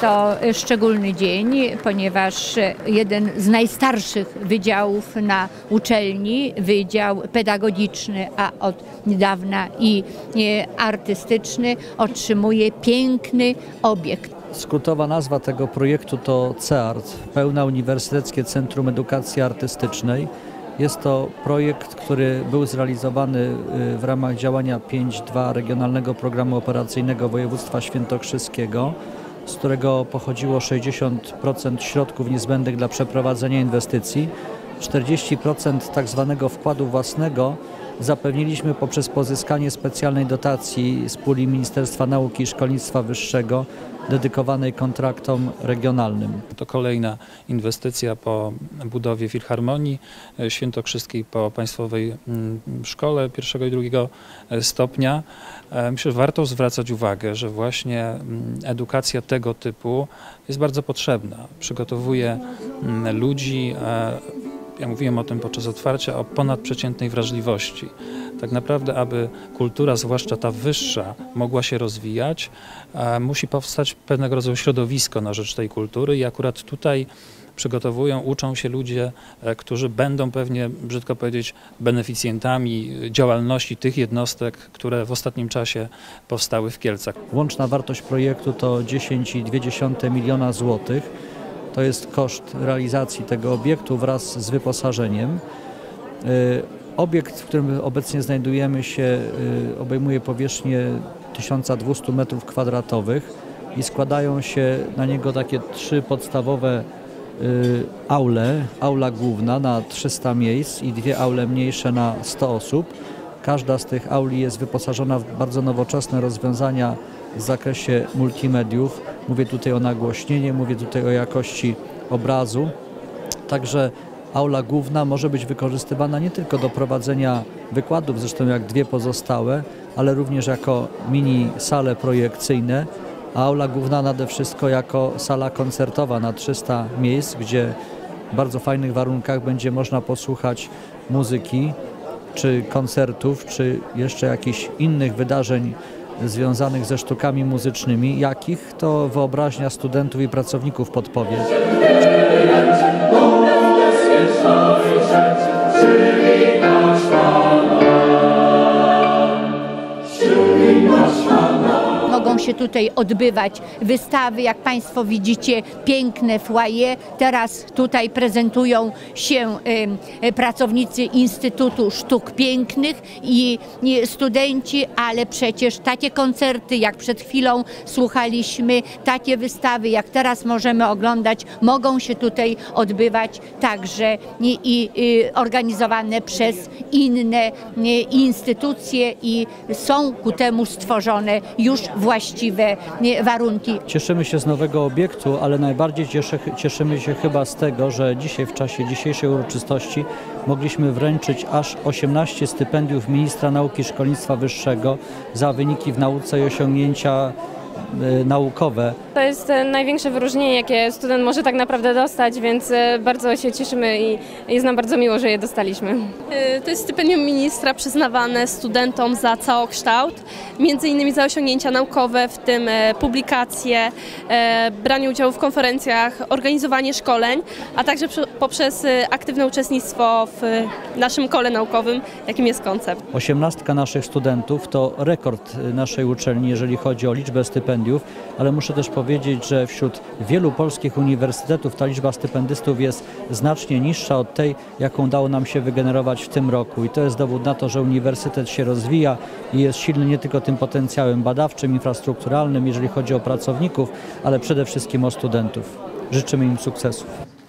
To szczególny dzień, ponieważ jeden z najstarszych wydziałów na uczelni, Wydział Pedagogiczny, a od niedawna i e, artystyczny, otrzymuje piękny obiekt. Skrótowa nazwa tego projektu to CEART, Pełna Uniwersyteckie Centrum Edukacji Artystycznej. Jest to projekt, który był zrealizowany y, w ramach działania 5.2 Regionalnego Programu Operacyjnego Województwa Świętokrzyskiego, z którego pochodziło 60% środków niezbędnych dla przeprowadzenia inwestycji. 40% tak zwanego wkładu własnego zapewniliśmy poprzez pozyskanie specjalnej dotacji z puli Ministerstwa Nauki i Szkolnictwa Wyższego dedykowanej kontraktom regionalnym. To kolejna inwestycja po budowie Filharmonii e, Świętokrzyskiej, po Państwowej mm, Szkole pierwszego i drugiego e, stopnia. E, myślę, że warto zwracać uwagę, że właśnie mm, edukacja tego typu jest bardzo potrzebna. Przygotowuje mm, ludzi ja mówiłem o tym podczas otwarcia, o ponadprzeciętnej wrażliwości. Tak naprawdę, aby kultura, zwłaszcza ta wyższa, mogła się rozwijać, musi powstać pewnego rodzaju środowisko na rzecz tej kultury i akurat tutaj przygotowują, uczą się ludzie, e, którzy będą pewnie, brzydko powiedzieć, beneficjentami działalności tych jednostek, które w ostatnim czasie powstały w Kielcach. Łączna wartość projektu to 10,2 miliona złotych. To jest koszt realizacji tego obiektu wraz z wyposażeniem. Y, obiekt, w którym obecnie znajdujemy się, y, obejmuje powierzchnię 1200 m2 i składają się na niego takie trzy podstawowe y, aule. Aula główna na 300 miejsc i dwie aule mniejsze na 100 osób. Każda z tych auli jest wyposażona w bardzo nowoczesne rozwiązania w zakresie multimediów. Mówię tutaj o nagłośnieniu, mówię tutaj o jakości obrazu. Także aula główna może być wykorzystywana nie tylko do prowadzenia wykładów, zresztą jak dwie pozostałe, ale również jako mini sale projekcyjne, a aula główna nade wszystko jako sala koncertowa na 300 miejsc, gdzie w bardzo fajnych warunkach będzie można posłuchać muzyki, czy koncertów, czy jeszcze jakichś innych wydarzeń związanych ze sztukami muzycznymi, jakich to wyobraźnia studentów i pracowników podpowie. Się tutaj odbywać wystawy. Jak Państwo widzicie, piękne foyer. Teraz tutaj prezentują się pracownicy Instytutu Sztuk Pięknych i studenci, ale przecież takie koncerty, jak przed chwilą słuchaliśmy, takie wystawy, jak teraz możemy oglądać, mogą się tutaj odbywać także i organizowane przez inne instytucje i są ku temu stworzone już właśnie właściwe warunki. Cieszymy się z nowego obiektu, ale najbardziej cieszy, cieszymy się chyba z tego, że dzisiaj w czasie dzisiejszej uroczystości mogliśmy wręczyć aż 18 stypendiów ministra nauki i szkolnictwa wyższego za wyniki w nauce i osiągnięcia naukowe. To jest e, największe wyróżnienie, jakie student może tak naprawdę dostać, więc e, bardzo się cieszymy i jest nam bardzo miło, że je dostaliśmy. E, to jest stypendium ministra przyznawane studentom za całokształt, między innymi za osiągnięcia naukowe, w tym publikacje, branie udziału w konferencjach, organizowanie szkoleń, a także poprzez aktywne uczestnictwo w naszym kole naukowym, jakim jest koncept. Osiemnastka naszych studentów to rekord naszej uczelni, jeżeli chodzi o liczbę stypendiów stypendiów, ale muszę też powiedzieć, że wśród wielu polskich uniwersytetów ta liczba stypendystów jest znacznie niższa od tej, jaką udało nam się wygenerować w tym roku. I to jest dowód na to, że uniwersytet się rozwija i jest silny nie tylko tym potencjałem badawczym, infrastrukturalnym, jeżeli chodzi o pracowników, ale przede wszystkim o studentów. Życzymy im sukcesów.